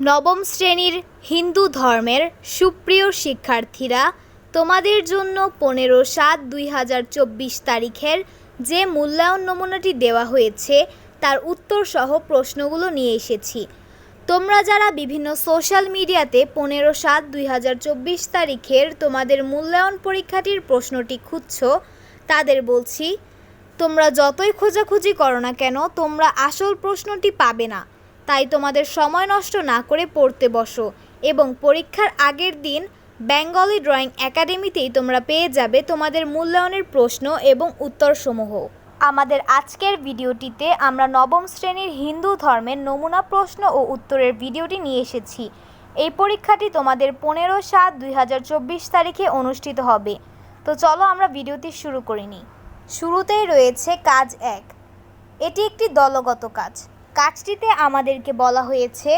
নবম শ্রেণির হিন্দু ধর্মের সুপ্রিয় শিক্ষার্থীরা, তোমাদের জন্য পনেরো সাত দুই হাজার চব্বিশ তারিখের যে মূল্যায়ন নমুনাটি দেওয়া হয়েছে, তার উত্তরসহ প্রশ্নগুলো নিয়ে এসেছি। তোমরা যারা বিভিন্ন সোশ্যাল মিডিয়াতে পনেরো সাত দুই হাজার চব্বিশ তারিখের তোমাদের মূল্যায়ন পরীক্ষাটির প্রশ্নটি খুঁজছো, তাদের বলছি, তোমরা যতই খোঁজাখুঁজি করো না কেন, তোমরা আসল প্রশ্নটি পাবে না। তাই তোমাদের সময় নষ্ট না করে পড়তে বসো এবং পরীক্ষার আগের দিন বেঙ্গলি ড্রয়িং একাডেমিতেই তোমরা পেয়ে যাবে তোমাদের মূল্যায়নের প্রশ্ন এবং উত্তরসমূহ। আমাদের আজকের ভিডিওটিতে আমরা নবম শ্রেণির হিন্দু ধর্মের নমুনা প্রশ্ন ও উত্তরের ভিডিওটি নিয়ে এসেছি। এই পরীক্ষাটি তোমাদের পনেরো সাত দুই তারিখে অনুষ্ঠিত হবে। তো চলো আমরা ভিডিওটি শুরু করিনি। শুরুতেই রয়েছে কাজ এক। এটি একটি দলগত কাজ। কাজটিতে আমাদেরকে বলা হয়েছে,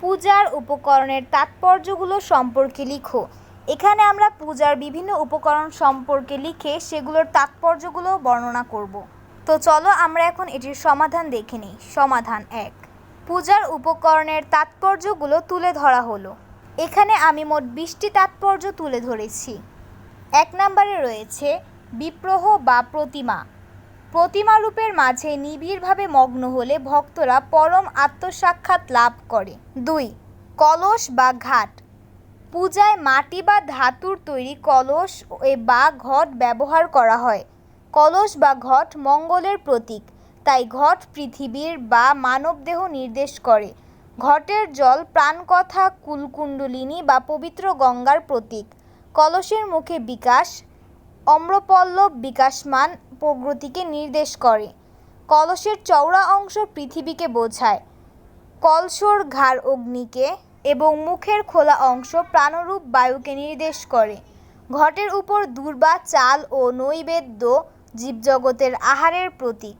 পূজার উপকরণের তাৎপর্যগুলো সম্পর্কে লিখো। এখানে আমরা পূজার বিভিন্ন উপকরণ সম্পর্কে লিখে সেগুলোর তাৎপর্যগুলো বর্ণনা করব। তো চলো আমরা এখন এটির সমাধান দেখে নিই। সমাধান এক। পূজার উপকরণের তাৎপর্যগুলো তুলে ধরা হলো। এখানে আমি মোট বিশটি তাৎপর্য তুলে ধরেছি। এক নম্বরে রয়েছে বিপ্রহ বা প্রতিমা। প্রতিমা রূপের মাঝে নিবিড়ভাবে মগ্ন হলে ভক্তরা পরম আত্মসাক্ষাৎ লাভ করে। দুই, কলস বা ঘাট। পূজায় মাটি বা ধাতুর তৈরি কলস বা ঘট ব্যবহার করা হয়। কলস বা ঘট মঙ্গলের প্রতীক, তাই ঘট পৃথিবীর বা মানবদেহ নির্দেশ করে। ঘটের জল প্রাণকথা, কুলকুণ্ডলিনী বা পবিত্র গঙ্গার প্রতীক। কলসের মুখে বিকাশ অম্রপল্লব বিকাশমান প্রগতিকে নির্দেশ করে। কলসের চওড়া অংশ পৃথিবীকে বোঝায়। কলসর ঘাড় অগ্নিকে এবং মুখের খোলা অংশ প্রাণরূপ বায়ুকে নির্দেশ করে। ঘটের উপর দূর্বা, চাল ও নৈবেদ্য জীবজগতের আহারের প্রতীক।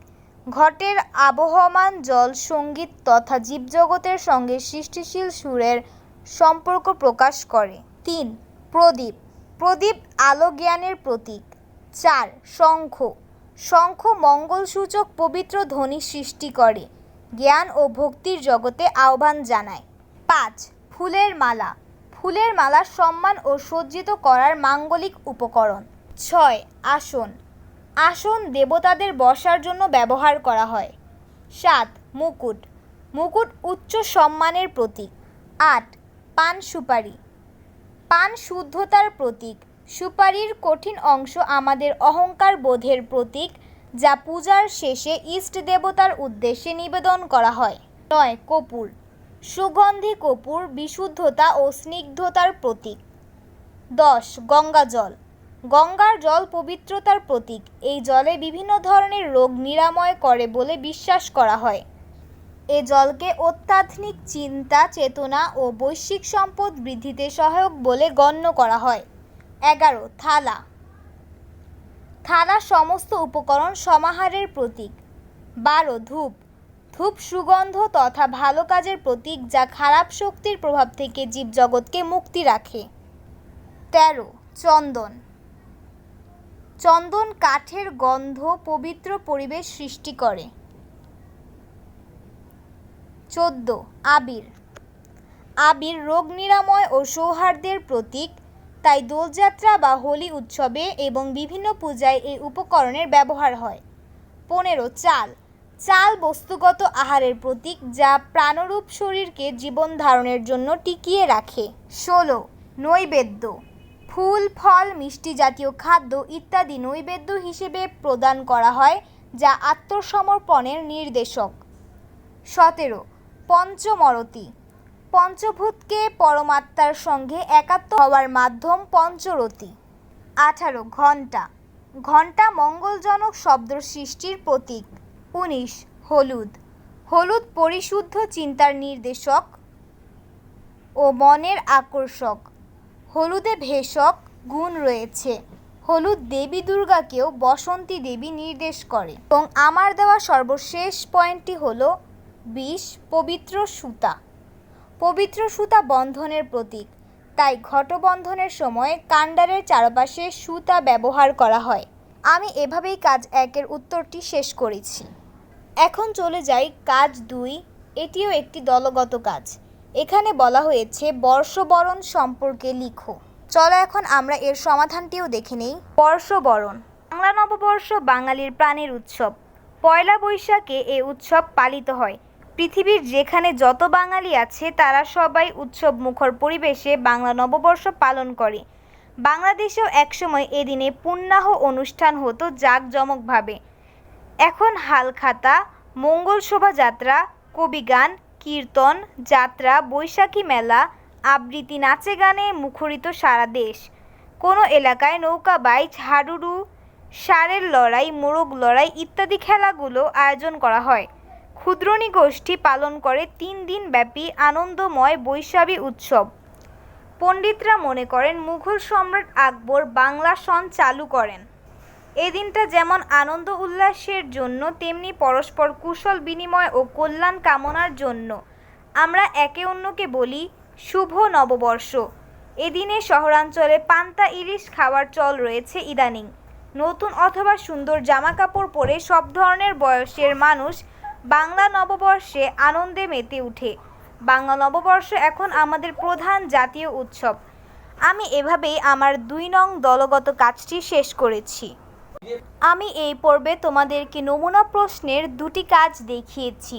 ঘটের আবহমান জল সংগীত তথা জীবজগতের সঙ্গে সৃষ্টিশীল সুরের সম্পর্ক প্রকাশ করে। তিন, প্রদীপ। প্রদীপ আলো জ্ঞানের প্রতীক। চার, শঙ্খ। শঙ্খ মঙ্গলসূচক পবিত্র ধ্বনি সৃষ্টি করে, জ্ঞান ও ভক্তির জগতে আহ্বান জানায়। পাঁচ, ফুলের মালা। ফুলের মালা সম্মান ও সজ্জিত করার মাঙ্গলিক উপকরণ। ছয়, আসন। আসন দেবতাদের বসার জন্য ব্যবহার করা হয়। সাত, মুকুট। মুকুট উচ্চ সম্মানের প্রতীক। আট, পান সুপারি। পান শুদ্ধতার প্রতীক। সুপারির কঠিন অংশ আমাদের অহংকার বোধের প্রতীক, যা পূজার শেষে ইষ্ট দেবতার উদ্দেশ্যে নিবেদন করা হয়। নয়, কপুর। সুগন্ধি কপুর বিশুদ্ধতা ও স্নিগ্ধতার প্রতীক। দশ, গঙ্গা জল। গঙ্গার জল পবিত্রতার প্রতীক। এই জলে বিভিন্ন ধরনের রোগ নিরাময় করে বলে বিশ্বাস করা হয়। এ জলকে অত্যাধুনিক চিন্তা, চেতনা ও বৈশ্বিক সম্পদ বৃদ্ধিতে সহায়ক বলে গণ্য করা হয়। এগারো, থালা। থালা সমস্ত উপকরণ সমাহারের প্রতীক। বারো, ধূপ। ধূপ সুগন্ধ তথা ভালো কাজের প্রতীক যা খারাপ শক্তির প্রভাব থেকে জীবজগৎকে মুক্তি রাখে। তেরো, চন্দন। চন্দন কাঠের গন্ধ পবিত্র পরিবেশ সৃষ্টি করে। চোদ্দ, আবির। আবির রোগ নিরাময় ও সৌহার্দ্যের প্রতীক। তাই দোলযাত্রা বা হোলি উৎসবে এবং বিভিন্ন পূজায় এই উপকরণের ব্যবহার হয়। পনেরো, চাল। চাল বস্তুগত আহারের প্রতীক যা প্রাণরূপ শরীরকে জীবন ধারণের জন্য টিকিয়ে রাখে। ষোলো, নৈবেদ্য। ফুল, ফল, মিষ্টি জাতীয় খাদ্য ইত্যাদি নৈবেদ্য হিসেবে প্রদান করা হয়, যা আত্মসমর্পণের নির্দেশক। সতেরো পঞ্চমরতি। পঞ্চভূতকে পরমাত্মার সঙ্গে একাত্ম হওয়ার মাধ্যম পঞ্চরতি। আঠারো, ঘণ্টা। ঘণ্টা মঙ্গলজনক শব্দ সৃষ্টির প্রতীক। উনিশ, হলুদ। হলুদ পরিশুদ্ধ চিন্তার নির্দেশক ও মনের আকর্ষক। হলুদে ভেষক গুণ রয়েছে। হলুদ দেবী দুর্গাকেও বসন্তী দেবী নির্দেশ করে। এবং আমার দেওয়া সর্বশেষ পয়েন্টটি হলো বিষ, পবিত্র সুতা। পবিত্র সুতা বন্ধনের প্রতীক। তাই ঘটবন্ধনের সময় কাণ্ডারের চারপাশে সুতা ব্যবহার করা হয়। আমি এভাবেই কাজ একের উত্তরটি শেষ করেছি। এখন চলে যাই কাজ দুই, এটিও একটি দলগত কাজ। এখানে বলা হয়েছে, বর্ষবরণ সম্পর্কে লিখো। চলো এখন আমরা এর সমাধানটিও দেখে নেই। বর্ষবরণ। বাংলা নববর্ষ বাঙালির প্রাণের উৎসব। পয়লা বৈশাখে এ উৎসব পালিত হয়। পৃথিবীর যেখানে যত বাঙালি আছে, তারা সবাই উৎসব মুখর পরিবেশে বাংলা নববর্ষ পালন করে। বাংলাদেশেও একসময় এদিনে পূর্ণাহ অনুষ্ঠান হতো জাঁকজমকভাবে। এখন হালখাতা, মঙ্গল শোভাযাত্রা কবিগান কীর্তন, যাত্রা, বৈশাখী মেলা, আবৃত্তি নাচে গানে মুখরিত সারা দেশ। কোনো এলাকায় নৌকা, বাইচ, হাডুডু ষাঁড়ের লড়াই, মোরগ লড়াই ইত্যাদি খেলাগুলো আয়োজন করা হয়। ক্ষুদ্রণী গোষ্ঠী পালন করে তিন দিন ব্যাপী আনন্দময় বৈশাখী উৎসব। পণ্ডিতরা মনে করেন, মুঘল সম্রাট আকবর বাংলা সন চালু করেন। এই দিনটা যেমন আনন্দ উল্লাসের জন্য, তেমনি পরস্পর কুশল বিনিময় ও কল্যাণ কামনার জন্য। আমরা একে অন্যকে বলি, শুভ নববর্ষ। এদিনে শহরাঞ্চলে পান্তা ইলিশ খাওয়ার চল রয়েছে ইদানিং। নতুন অথবা সুন্দর জামাকাপড় পরে সব ধরনের বয়সের মানুষ বাংলা নববর্ষে আনন্দে মেতে ওঠে বাংলা নববর্ষ এখন আমাদের প্রধান জাতীয় উৎসব। আমি এভাবেই আমার দুই নং দলগত কাজটি শেষ করেছি। আমি এই পর্বে তোমাদেরকে নমুনা প্রশ্নের দুটি কাজ দেখিয়েছি।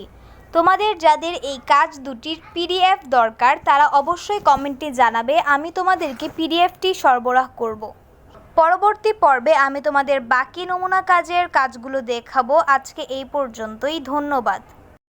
তোমাদের যাদের এই কাজ দুটির পিডিএফ দরকার, তারা অবশ্যই কমেন্টে জানাবে, আমি তোমাদেরকে পিডিএফটি সরবরাহ করব। পরবর্তী পর্বে আমি তোমাদের বাকি নমুনা কাজের কাজগুলো দেখাবো। আজকে এই পর্যন্তই ধন্যবাদ।